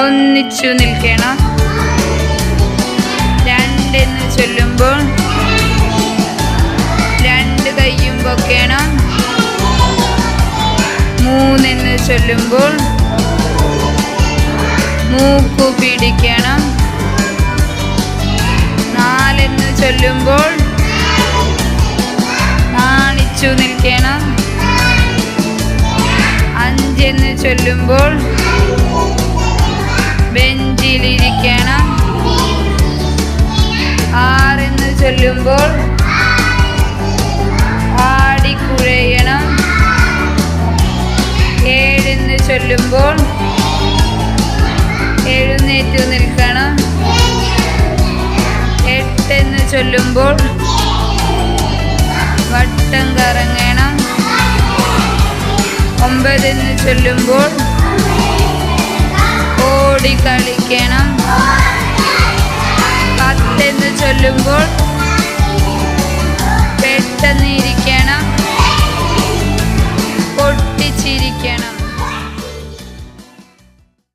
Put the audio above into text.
ഒന്നിച്ചു നിൽക്കണം. രണ്ടെന്ന് ചൊല്ലുമ്പോൾ രണ്ട് കയ്യും പൊക്കണം. മൂന്നെന്ന് ചൊല്ലുമ്പോൾ മൂക്കു പിടിക്കണം. നാലെന്ന് ചൊല്ലുമ്പോൾ നാണിച്ചു നിൽക്കണം. അഞ്ചെന്ന് ചൊല്ലുമ്പോൾ ചൊല്ലുമ്പോൾ എഴുന്നേറ്റ് നിൽക്കണം. എട്ടെന്ന് ചൊല്ലുമ്പോൾ വട്ടം കറങ്ങണം. ഒമ്പതെന്ന് ചൊല്ലുമ്പോൾ ഓടി കളിക്കണം. പത്തെന്ന് ചൊല്ലുമ്പോൾ